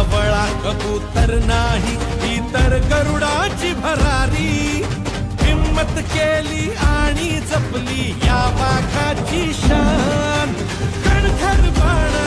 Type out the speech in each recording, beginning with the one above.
वळा कबूतर नाही ही तर गरुडाची भरारी. हिम्मत केली आणि जपली या वाघाची शान कणखर बाणा.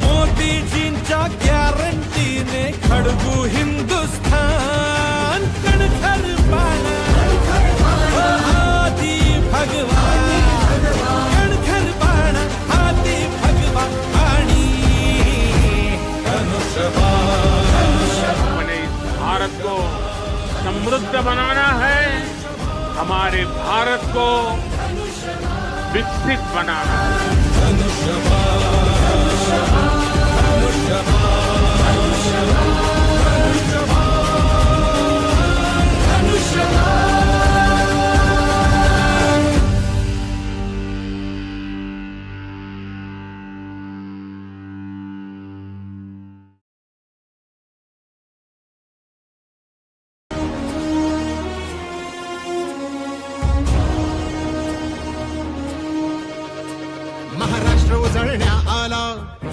मोदीजींच्या गॅरंटीने खडगू हिंदुस्थान कणखर बाणा। हाती भगवान। कणखर बाणा हाती भगवान आणि भारत को समृद्ध बनाना है, हमारे भारत को विकसित बनाना है।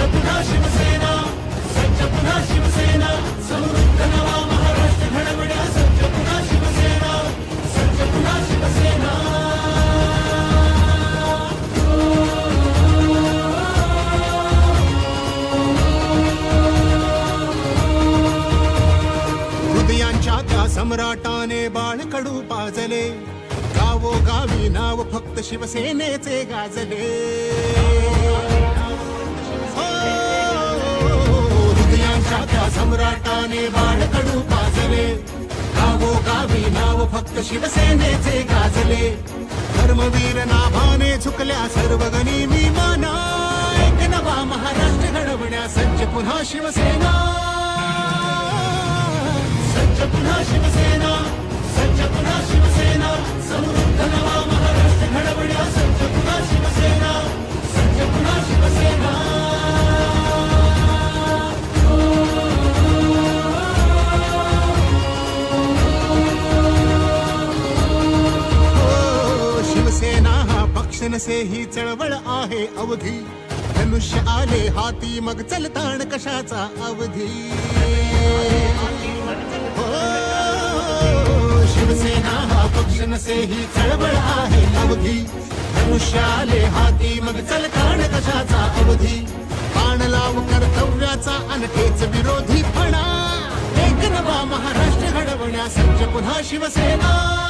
सज्ज पुन्हा शिवसेना सज्ज पुन्हा शिवसेना समृद्ध नवा महाराष्ट्र सज्ज पुन्हा शिवसेना सज्ज पुन्हा शिवसेना हृदयांच्या त्या सम्राटाने बाळकडू पाजले. गावो गावी नाव फक्त शिवसेनेचे गाजले. सम्राटाने बाळकडू पाजले. गावो गावी नाव फक्त शिवसेनेचे गाजले. धर्मवीर नाभाने झुकल्या सर्व गणी मी माना एक नवा महाराष्ट्र घडवण्या सज्ज पुन्हा शिवसेना. सज्ज पुन्हा शिवसेना सज्ज पुन्हा शिवसेना. समृद्ध नवा महाराष्ट्र घडवण्या सज्ज पुन्हा शिवसेना सज्ज पुन्हा शिवसेना. मनसे ही चळवळ आहे अवधी. धनुष्य आले हाती मग चलताण कशाचा अवधी. हो, शिवसेना हा पक्ष नसे ही चळवळ आहे अवधी. धनुष्य आले हाती मग चलताण कशाचा अवधी. बाण लाव कर्तव्याचा अनखेच विरोधी पणा एक नवा महाराष्ट्र घडवण्यास पुन्हा शिवसेना.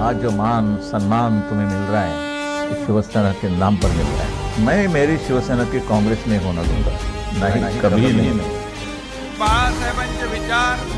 आज जो मान सम्मान तुम्हें मिल रहा है इस शिवसेना के नाम पर मिल रहा है। मैं मेरी शिवसेना के कांग्रेस में होना दूँगा नहीं कभी नहीं। बाळासाहेबांचे विचार।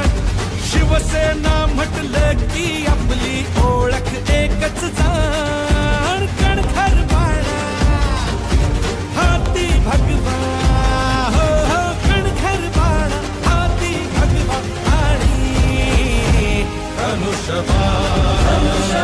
शिवसेना म्हटलं की आपली ओळख एकच जाण कणखर बाळा. हाती भगवा. हो हो कणखर बाळा. हाती भगवा आणि धनुष्यबा त्यांचे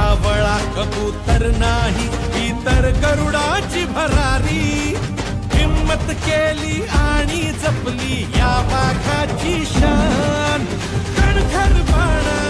सावळा कबूतर नाही इतर तर गरुडाची भरारी. हिम्मत केली आणि जपली या वाघाची शान. कणखर बाणा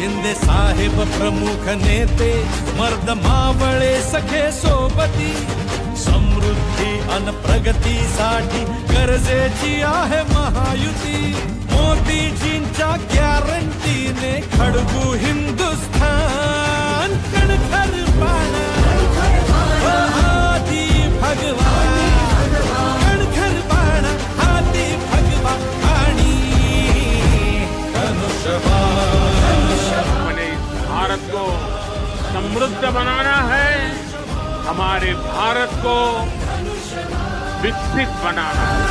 शिंदे साहेब प्रमुख नेते मर्द मावळे सखे सोबती समृद्धी अन प्रगतीसाठी गरजेची आहे महायुती. मोदीजींच्या गॅरंटीने खडगू हिंदुस्थान कणखर हाती भगवा कणखर बाणा हाती भगवा आणि धनुष्यबाण. भारत को समृद्ध बनाना है हमारे भारत को विकसित बनाना है।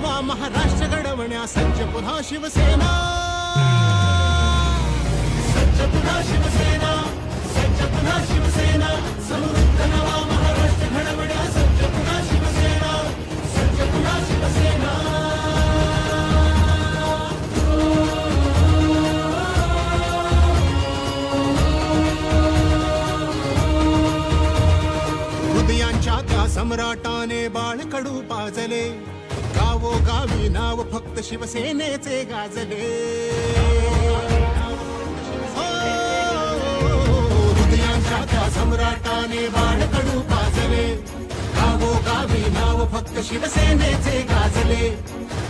नवा महाराष्ट्र घडवण्या सज्ज पुन्हा शिवसेना. सज्ज पुन्हा शिवसेना सज्ज पुन्हा शिवसेना समृद्ध गावो नाव फक्त शिवसेनेचे गाजले. हो, हृदयांच्या सम्राटाने बाळकडू पाजले. गावो गावी नाव फक्त शिवसेनेचे गाजले.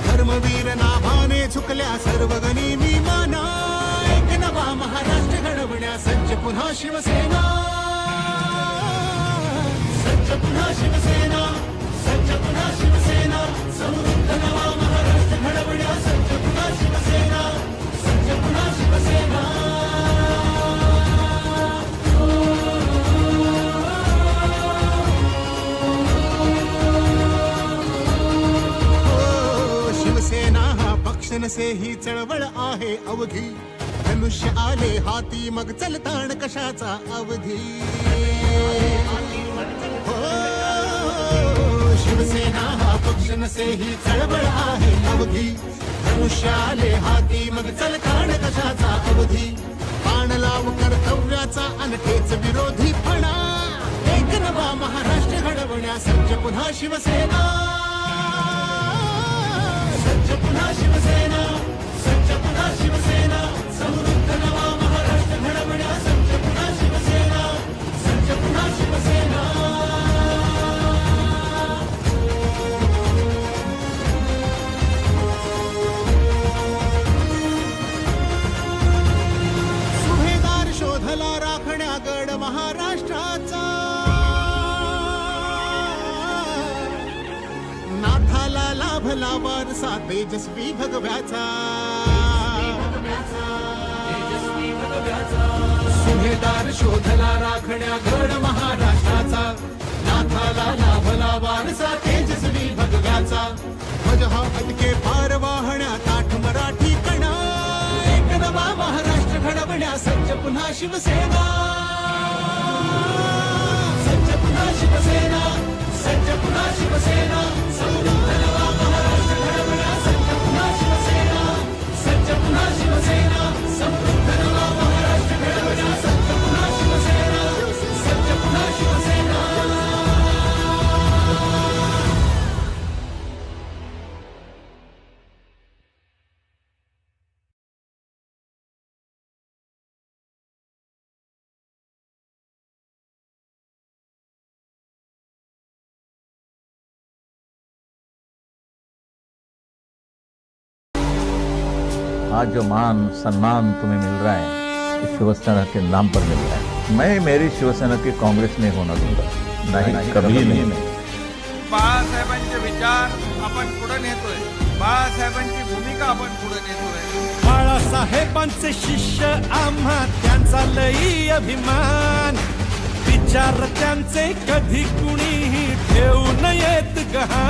धर्मवीर नाभाने झुकल्या सर्व गणी मी माना एक नवा महाराष्ट्र घडवण्या सज्ज पुन्हा शिवसेना. सज्ज पुन्हा शिवसेना सज्ज पुन्हा शिवसेना. समृद्ध नसे ही चळवळ आहे अवधी. धनुष्य आले हाती मग चलताण कशाचा अवधी? हो, शिवसेना हा पक्ष नसे ही चळवळ आहे अवधी. धनुष्य आले हाती मग चलताण कशाचा अवधी? पाण लाव कर्तव्याचा अनखेच विरोधी फणा. एक नवा महाराष्ट्र घडवण्यास पुन्हा शिवसेना. सज्ज पुन्हा शिवसेना. महाराष्ट्राचा. नाथाला लाभला वारसा तेजस्वी भगव्याचा. ध्वज हा अटके पार वाहण्या ताठ मराठी कणा. एक नवा महाराष्ट्र घडवण्या सज्ज पुन्हा शिवसेना. सज्ज पुन्हा शिवसेना सज्ज पुन्हा शिवसेना. महाराष्ट्र घडवण्या सज्ज पुन्हा शिवसेना सज्ज पुन्हा शिवसेना समृद्ध आज जो मान सम्मान तुम्हें मिल रहा है इस शिवसेना के नाम पर मिल रहा है। मैं मेरी शिवसेना की कांग्रेस में होना दूँगा नहीं कभी नहीं। बाळासाहेबांचे विचार आपण पुढे नेतोय बाळासाहेबांची भूमिका आपण पुढे नेतोय। बाळासाहेबांचे शिष्य आम्हा त्यांचा लई अभिमान। विचार त्यांचे कधी कुणीही ठेवू नयेत गहाण।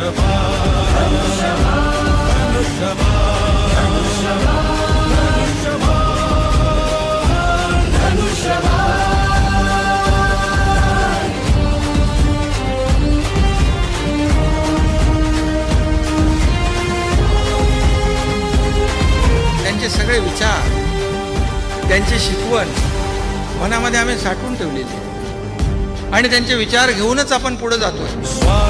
धनुष्यबा विचार त्यांची शिकवण मनामध्ये आम्ही साठवून ठेवलेली. आणि त्यांचे विचार घेऊनच आपण पुढे जातो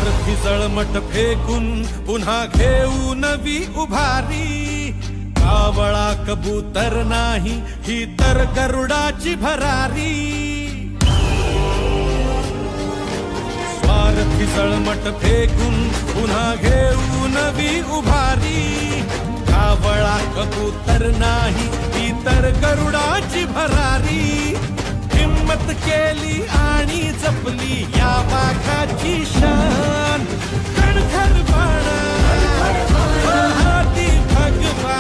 स्वार्थी जळमट फेकून पुन्हा घेऊ नवी उभारी. कावळा कबूतर नाही ही तर गरुडाची भरारी. स्वार्थी जळमट फेकून पुन्हा घेऊ नवी उभारी. कावळा कबूतर नाही ही तर गरुडाची भरारी. हिम्मत केली आणि जपली या वाघाची शान. कणखर बाणा. हाती भगवा.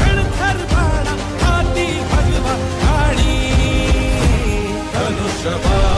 कणखर बाणा. हाती भगवा. आणि धनुष्यबाण.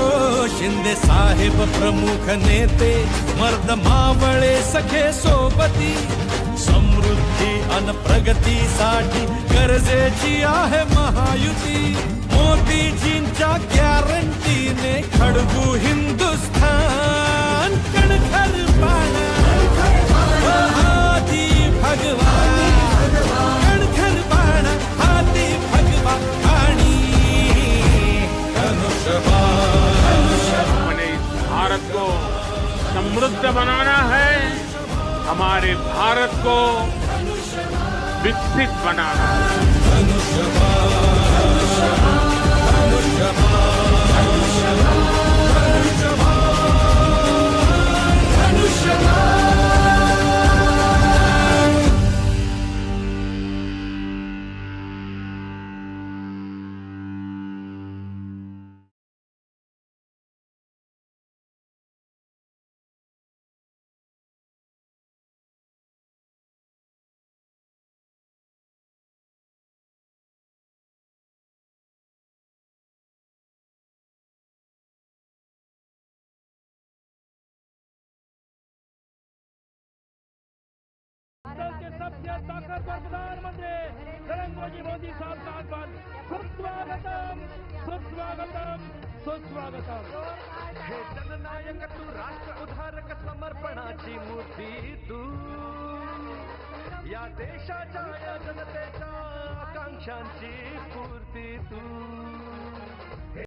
शिंदे साहेब प्रमुख नेते मर्द मावळे सखे सोबती समृद्धी अन प्रगतीसाठी गरजेची आहे महायुती. मोदीजींच्या गॅरंटीने खडबू हिंदुस्थान कणखर बाणा. हाती भगवान समृद्ध बनाना है हमारे भारत को विकसित बनाना है। सबसे ताकतवर प्रधानमंत्री म्हणजे नरेंद्र मोदी मोदी साहब का आह्वान सुस्वागतम सुस्वागतम सुस्वागतम. हे जननायक तू राष्ट्र उद्धारक समर्पणाची मूर्ती तू. या देशाच्या या जनतेच्या आकांक्षांची स्फूर्ती तू.